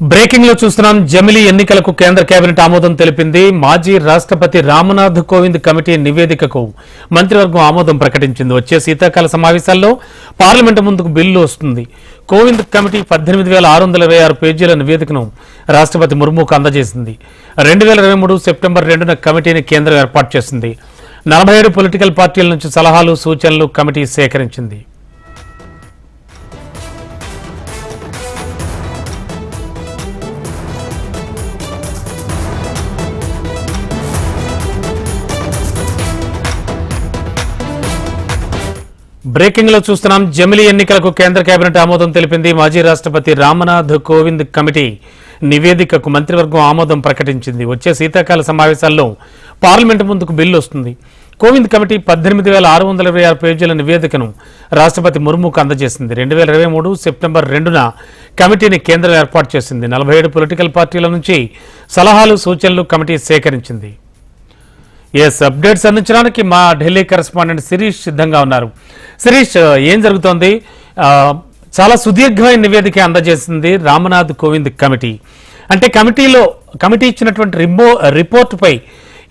బ్రేకింగ్లో చూస్తున్నాం. జమిలీ ఎన్నికలకు కేంద్ర కేబినెట్ ఆమోదం తెలిపింది. మాజీ రాష్ట్రపతి రామ్నాథ్ కోవింద్ కమిటీ నివేదికకు మంత్రివర్గం ఆమోదం ప్రకటించింది. వచ్చే శీతాకాల సమావేశాల్లో పార్లమెంటు ముందుకు బిల్లు వస్తుంది. కోవింద్ కమిటీ పద్దెనిమిది వేల ఆరు వందల ఇరవై ఆరు పేజీల నివేదికను రాష్ట్రపతి ముర్ముకు అందజేసింది. రెండు వేల ఇరవై మూడు సెప్టెంబర్ రెండున కమిటీని కేంద్రం ఏర్పాటు చేసింది. నలభై ఏడు పొలిటికల్ పార్టీల నుంచి సలహాలు సూచనలు కమిటీ సేకరించింది. బ్రేకింగ్లో చూస్తున్నాం. జమిలీ ఎన్నికలకు కేంద్ర కేబినెట్ ఆమోదం తెలిపింది. మాజీ రాష్ట్రపతి రామ్నాథ్ కోవింద్ కమిటీ నివేదికకు మంత్రివర్గం ఆమోదం ప్రకటించింది. వచ్చే శీతాకాల సమావేశాల్లో పార్లమెంట్ ముందుకు బిల్లు వస్తుంది. కోవింద్ కమిటీ పద్దెనిమిది వేల ఆరు వందల ఇరవై ఆరు పేజీల నివేదికను రాష్ట్రపతి ముర్ముకు అందజేసింది. రెండు వేల ఇరవై మూడు సెప్టెంబర్ రెండున కమిటీని కేంద్రం ఏర్పాటు చేసింది. నలభై ఏడు పొలిటికల్ పార్టీల నుంచి సలహాలు సూచనలు కమిటీ సేకరించింది. ఎస్ అప్డేట్స్ అందించడానికి మా ఢిల్లీ కరెస్పాండెంట్ శిరీష్ సిద్ధంగా ఉన్నారు. శిరీష్ uh, ఏం జరుగుతోంది? Uh, చాలా సుదీర్ఘమైన నివేదిక అందజేసింది రామనాథ్ కోవింద్ కమిటీ. అంటే కమిటీలో కమిటీ ఇచ్చినటువంటి రిమో రిపోర్టుపై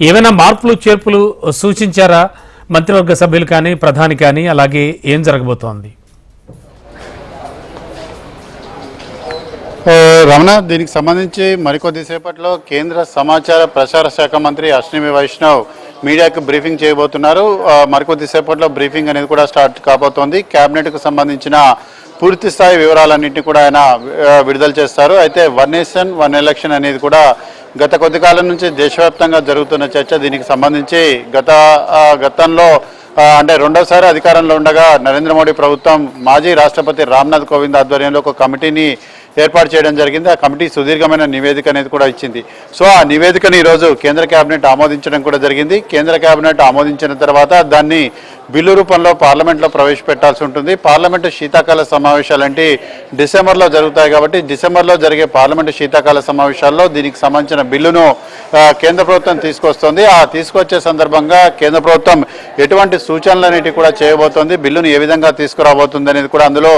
ఏమైనా మార్పులు చేర్పులు సూచించారా? మంత్రివర్గ సభ్యులు కానీ ప్రధాని కానీ అలాగే ఏం జరగబోతోంది? Uh, రమణ దీనికి సంబంధించి మరికొద్దిసేపట్లో కేంద్ర సమాచార ప్రసార శాఖ మంత్రి అశ్విని వైష్ణవ్ మీడియాకు బ్రీఫింగ్ చేయబోతున్నారు. Uh, ఆ, మరికొద్దిసేపట్లో బ్రీఫింగ్ అనేది కూడా స్టార్ట్ కాబోతోంది. క్యాబినెట్కు సంబంధించిన పూర్తి స్థాయి వివరాలన్నింటినీ కూడా ఆయన uh, విడుదల చేస్తారు. అయితే వన్ నేషన్ వన్ ఎలక్షన్ అనేది కూడా గత కొద్ది కాలం నుంచి దేశవ్యాప్తంగా జరుగుతున్న చర్చ. దీనికి సంబంధించి గత గతంలో అంటే రెండోసారి అధికారంలో ఉండగా నరేంద్ర మోడీ ప్రభుత్వం మాజీ రాష్ట్రపతి రామ్నాథ్ కోవింద్ ఆధ్వర్యంలో ఒక కమిటీని ఏర్పాటు చేయడం జరిగింది. ఆ కమిటీ సుదీర్ఘమైన నివేదిక అనేది కూడా ఇచ్చింది. సో ఆ నివేదికను ఈరోజు కేంద్ర కేబినెట్ ఆమోదించడం కూడా జరిగింది. కేంద్ర కేబినెట్ ఆమోదించిన తర్వాత దాన్ని బిల్లు రూపంలో పార్లమెంట్లో ప్రవేశపెట్టాల్సి ఉంటుంది. పార్లమెంటు శీతాకాల సమావేశాలంటే డిసెంబర్లో జరుగుతాయి కాబట్టి డిసెంబర్లో జరిగే పార్లమెంటు శీతాకాల సమావేశాల్లో దీనికి సంబంధించిన బిల్లును కేంద్ర ప్రభుత్వం తీసుకొస్తుంది. ఆ తీసుకొచ్చే సందర్భంగా కేంద్ర ప్రభుత్వం ఎటువంటి సూచనలన్నిటి కూడా చేయబోతోంది. బిల్లును ఏ విధంగా తీసుకురాబోతుంది అనేది కూడా అందులో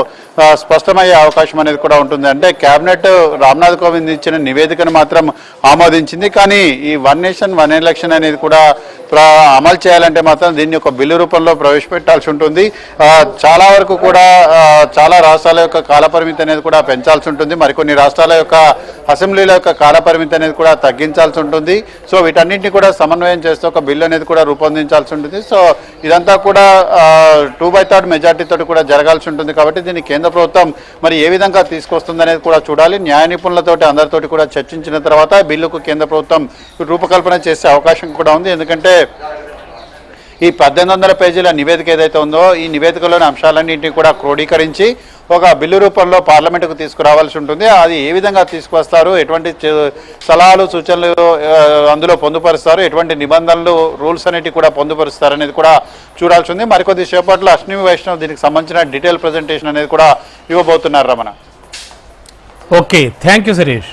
స్పష్టమయ్యే అవకాశం అనేది కూడా ఉంటుంది. అంటే కేబినెట్ రామ్నాథ్ కోవింద్ ఇచ్చిన నివేదికను మాత్రం ఆమోదించింది. కానీ ఈ వన్ నేషన్ వన్ ఎలక్షన్ అనేది కూడా అమలు చేయాలంటే మాత్రం దీన్ని ఒక బిల్లు రూపంలో ప్రవేశపెట్టాల్సి ఉంటుంది. చాలా వరకు కూడా చాలా రాష్ట్రాల యొక్క కాలపరిమితి అనేది కూడా పెంచాల్సి ఉంటుంది. మరికొన్ని రాష్ట్రాల యొక్క అసెంబ్లీల యొక్క కాలపరిమితి అనేది కూడా తగ్గించాల్సి ఉంటుంది. సో వీటన్నింటినీ కూడా సమన్వయం చేస్తూ ఒక బిల్లు అనేది కూడా రూపొందించాల్సి ఉంటుంది. సో ఇదంతా కూడా టూ బై థర్డ్ మెజార్టీతో కూడా జరగాల్సి ఉంటుంది. కాబట్టి దీన్ని కేంద్ర ప్రభుత్వం మరి ఏ విధంగా తీసుకొస్తుంది అనేది కూడా చూడాలి. న్యాయ నిపుణులతోటి అందరితోటి కూడా చర్చించిన తర్వాత బిల్లుకు కేంద్ర ప్రభుత్వం రూపకల్పన చేసే అవకాశం కూడా ఉంది. ఎందుకంటే ఈ పద్దెనిమిది వందల పేజీల నివేదిక ఏదైతే ఉందో ఈ నివేదికలోని అంశాలన్నింటినీ కూడా క్రోడీకరించి ఒక బిల్లు రూపంలో పార్లమెంటుకు తీసుకురావాల్సి ఉంటుంది. అది ఏ విధంగా తీసుకువస్తారు? ఎటువంటి సలహాలు సూచనలు అందులో పొందుపరుస్తారు? ఎటువంటి నిబంధనలు రూల్స్ అనేటివి కూడా పొందుపరుస్తారు అనేది కూడా చూడాల్సి ఉంది. మరికొద్ది సేపట్లో అశ్విని వైష్ణవ్ దీనికి సంబంధించిన డీటెయిల్ ప్రజెంటేషన్ అనేది కూడా ఇవ్వబోతున్నారు Ramana. Okay. Thank you Sirish.